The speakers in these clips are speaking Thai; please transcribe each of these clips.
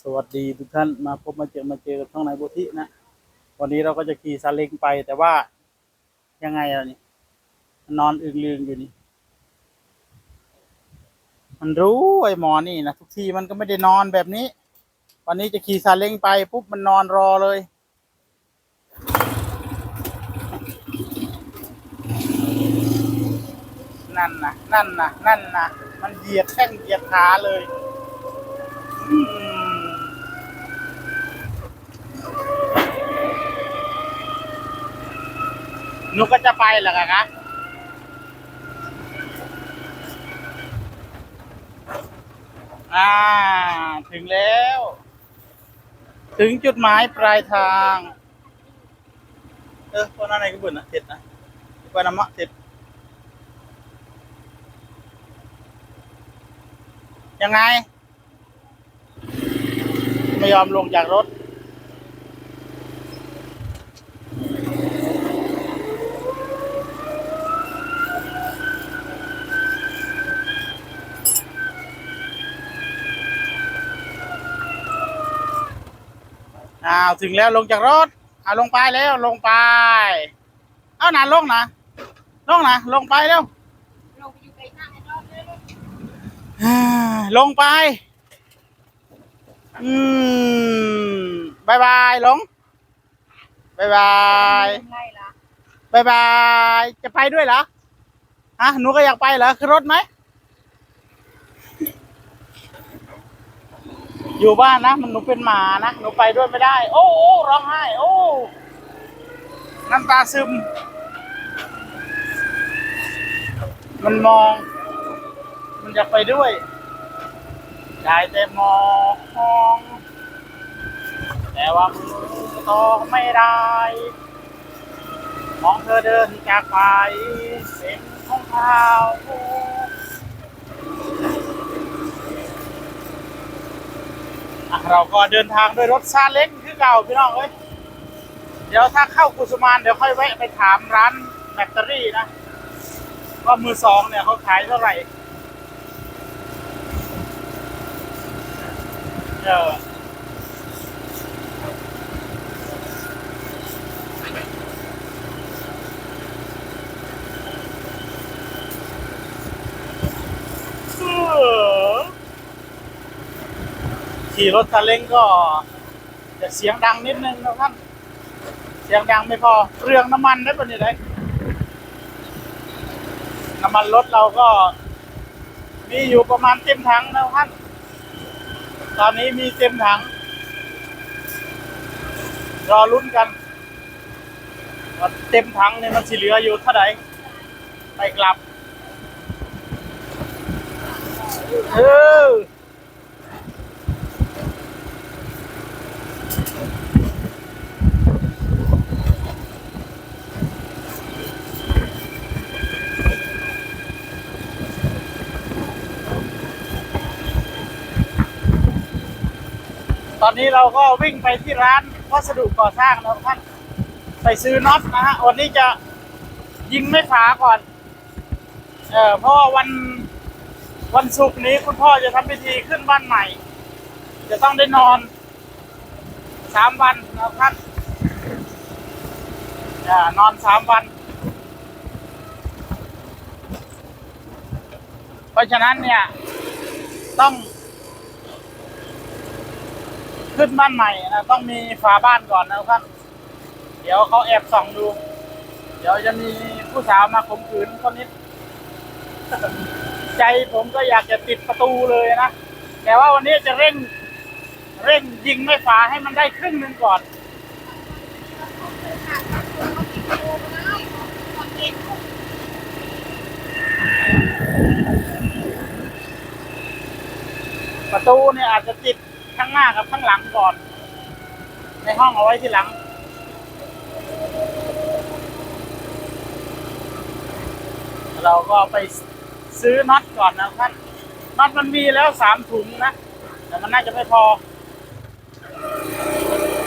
สวัสดีทุกท่านมาพบมาเจอมาเจอกับช่องนายโบธินะ วันนี้เราก็จะขี่ซาเล้งไปแต่ว่ายังไงล่ะนี่มันนอนอึงลืงอยู่นี่ มันรู้ไอ้หมอนี่นะทุกทีมันก็ไม่ได้นอนแบบนี้ วันนี้จะขี่ซาเล้งไปปุ๊บมันนอนรอเลยนั่นนะนั่นนะนั่นนะมันเหยียดแข้งเหยียดขาเลย อืม หนูก็จะไปเหรอคะอ่า ถึงแล้ว ถึงจุดหมายปลายทาง เออพวกนั้นอะไรก็บุญนะเสร็จนะไปน้ำมะเสร็จยังไง ไม่ยอมลงจากรถ อ้าวถึงแล้วลงจากรถเอาลงไปแล้วลงไป เอาหนาลงนะลงนะลงไปเร็วลงไปอยู่ไกลทางไอ้รอบเลยลูกอ่าลงไปอืมบายบายลงบายบายเป็นไรล่ะบายบาย จะไปด้วยเหรอฮะหนูก็อยากไปเหรอขึ้นรถไหม อยู่บ้านนะ มันหนูเป็นหมานะ หนูไปด้วยไม่ได้ โอ้โอ้ร้องไห้ โอ้ น้ำตาซึม มันมอง มันอยากไปด้วยได้แต่มอง แต่ว่ามือต่อไม่ได้ มองเธอเดินจากไป เป็นของเขาอะ เราก็เดินทางด้วยรถซาเล้งคือเก่าพี่น้องเอ้ยเดี๋ยวถ้าเข้ากุสุมานเดี๋ยวค่อยแวะไปถามร้านแบตเตอรี่นะว่ามือสองเนี่ยเขาขายเท่าไหร่เออ ขี่รถซาเล้งก็จะเสียงดังนิดนึงนะท่าน เสียงดังไม่พอเรื่องน้ำมันได้ปะเนี่ยได้น้ำมันรถเราก็ มีอยู่ประมาณเต็มถังนะท่าน ตอนนี้มีเต็มถัง รอลุ้นกันว่าเต็มถังเนี่ยมันสิเหลืออยู่เท่าไหร่ไปกลับ เออ ตอนนี้เราก็วิ่งไปที่ร้านวัสดุก่อสร้างแล้วท่านไปซื้อน็อตนะฮะวันนี้จะยิงไม่ฝาก่อนเออเพราะว่าวันวันศุกร์นี้คุณพ่อจะทำพิธีขึ้นบ้านใหม่ จะต้องได้นอนสามวันนะครับอ่านนอนสามวัน เพราะฉะนั้นเนี่ยต้อง ขึ้นบ้านใหม่นะต้องมีฝาบ้านก่อนนะครับ เดี๋ยวเขาแอบส่องดู เดี๋ยวจะมีผู้สาวมาข่มขืนคนนี้ใจผมก็อยากจะติดประตูเลยนะ แต่ว่าวันนี้จะเร่ง เร่งยิงไม่ฝาให้มันได้ครึ่งหนึ่งก่อนเขาติดโตมาได้ตอนประตูเนี่ยอาจจะติดางหน้ากับข้างหลังก่อน ในห้องเอาไว้ที่หลัง เราก็ไปซื้อน็อตก่อนนะท่านน็อตมันมีแล้วสามถุงนะ แต่มันน่าจะไม่พอ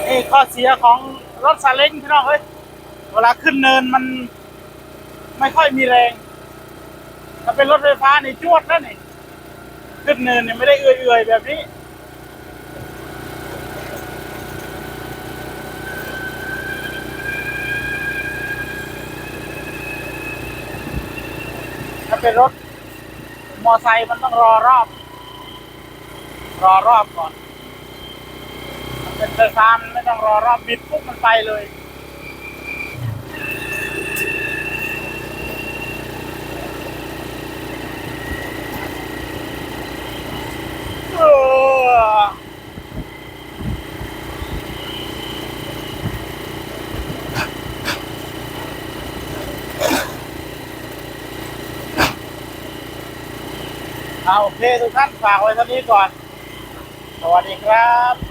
นี่ข้อเสียของรถซาเล้งพี่น้องเฮ้ย เวลาขึ้นเนินมันไม่ค่อยมีแรง ถ้าเป็นรถไฟฟ้านี่จวดแล้วนี่ ขึ้นเนินเนี่ยไม่ได้เอื่อยๆแบบนี้ เป็นรถ มอไซค์มันต้องรอรอบ รอรอบก่อน มันเป็นไฟฟ้ามันไม่ต้องรอรอบบิดปุ๊บมันไปเลย เออ เอาโอเคทุกท่านฝากไว้เท่านี้ก่อน สวัสดีครับ